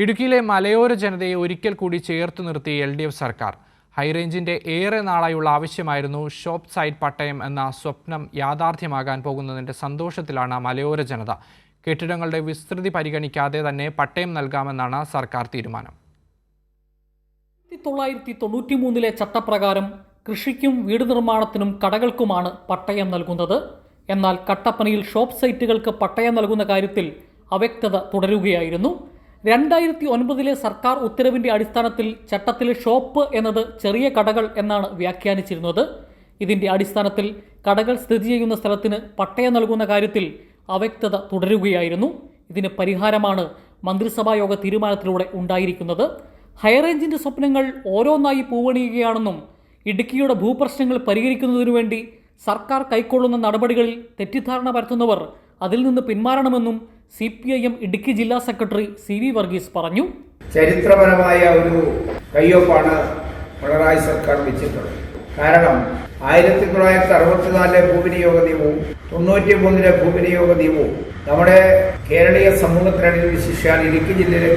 ഇടുക്കിയിലെ മലയോര ജനതയെ ഒരിക്കൽ കൂടി ചേർത്ത് നിർത്തി എൽ ഡി എഫ് സർക്കാർ. ഹൈറേഞ്ചിന്റെ ഏറെ നാളായുള്ള ആവശ്യമായിരുന്നു ഷോപ്പ് സൈഡ് പട്ടയം എന്ന സ്വപ്നം യാഥാർത്ഥ്യമാകാൻ പോകുന്നതിന്റെ സന്തോഷത്തിലാണ് മലയോര ജനത. കെട്ടിടങ്ങളുടെ വിസ്തൃതി പരിഗണിക്കാതെ തന്നെ പട്ടയം നൽകാമെന്നാണ് സർക്കാർ തീരുമാനം. തൊള്ളായിരത്തി തൊണ്ണൂറ്റി മൂന്നിലെ ചട്ടപ്രകാരം കൃഷിക്കും വീട് നിർമ്മാണത്തിനും കടകൾക്കുമാണ് പട്ടയം നൽകുന്നത്. എന്നാൽ കട്ടപ്പനയിൽ ഷോപ്പ് സൈറ്റുകൾക്ക് പട്ടയം നൽകുന്ന കാര്യത്തിൽ അവ്യക്തത തുടരുകയായിരുന്നു. രണ്ടായിരത്തി ഒൻപതിലെ സർക്കാർ ഉത്തരവിന്റെ അടിസ്ഥാനത്തിൽ ചട്ടത്തിൽ ഷോപ്പ് എന്നത് ചെറിയ കടകൾ എന്നാണ് വ്യാഖ്യാനിച്ചിരുന്നത്. ഇതിന്റെ അടിസ്ഥാനത്തിൽ കടകൾ സ്ഥിതി ചെയ്യുന്ന സ്ഥലത്തിന് പട്ടയം നൽകുന്ന കാര്യത്തിൽ അവ്യക്തത തുടരുകയായിരുന്നു. ഇതിന് പരിഹാരമാണ് മന്ത്രിസഭായോഗ തീരുമാനത്തിലൂടെ ഉണ്ടായിരിക്കുന്നത്. ഹൈറേഞ്ചിന്റെ സ്വപ്നങ്ങൾ ഓരോന്നായി പൂവണിയുകയാണെന്നും ഇടുക്കിയുടെ ഭൂപ്രശ്നങ്ങൾ പരിഹരിക്കുന്നതിനു വേണ്ടി സർക്കാർ കൈക്കൊള്ളുന്ന നടപടികളിൽ തെറ്റിദ്ധാരണ പരത്തുന്നവർ അതിൽ നിന്ന് പിന്മാറണമെന്നും C P I M Idukki ജില്ലാ സെക്രട്ടറി സി വി വർഗീസ് പറഞ്ഞു. ചരിത്രപരമായ ഒരു കയ്യൊപ്പാണ് പിണറായി സർക്കാർ വെച്ചിട്ടുള്ളത്. കാരണം ആയിരത്തി തൊള്ളായിരത്തി അറുപത്തിനാലിലെ ഭൂവിനിയോഗ നിയമവും തൊണ്ണൂറ്റി മൂന്നിലെ ഭൂവിനിയോഗ നിയമവും നമ്മുടെ കേരളീയ സമൂഹത്തിനിടയിൽ വിശിഷ്യാൽ ഇടുക്കി ജില്ലയിലെ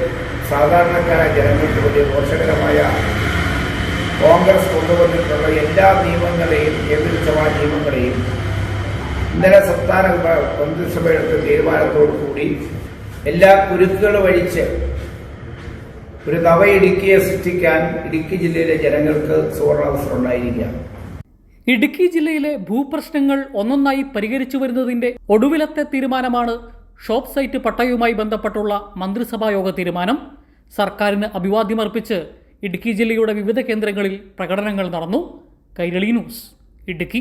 സാധാരണക്കാരായ ജനങ്ങൾക്ക് വലിയ ദോഷകരമായ കോൺഗ്രസ് കൊണ്ടുവന്നിട്ടുള്ള എല്ലാ നിയമങ്ങളെയും ഏകദേശമായ നിയമങ്ങളെയും ഇന്നലെ സംസ്ഥാന മന്ത്രിസഭ എടുത്ത തീരുമാനത്തോടു കൂടി എല്ലാ കുരുക്കുകളും അഴിച്ച് ഒരു നവ ഇടുക്കിയെ സൃഷ്ടിക്കാൻ ഇടുക്കി ജില്ലയിലെ ജനങ്ങൾക്ക് സുവർണാവസരം ഉണ്ടായിരിക്കുകയാണ് ഇടുക്കി ജില്ലയിലെ ഭൂപ്രശ്നങ്ങൾ ഒന്നൊന്നായി പരിഹരിച്ചു വരുന്നതിന്റെ ഒടുവിലത്തെ തീരുമാനമാണ് ഷോപ്പ് സൈറ്റ് പട്ടയവുമായി ബന്ധപ്പെട്ടുള്ള മന്ത്രിസഭാ യോഗ തീരുമാനം. സർക്കാരിന് അഭിവാദ്യമർപ്പിച്ച് ഇടുക്കി ജില്ലയുടെ വിവിധ കേന്ദ്രങ്ങളിൽ പ്രകടനങ്ങൾ നടന്നു. കൈരളി ന്യൂസ് ഇടുക്കി.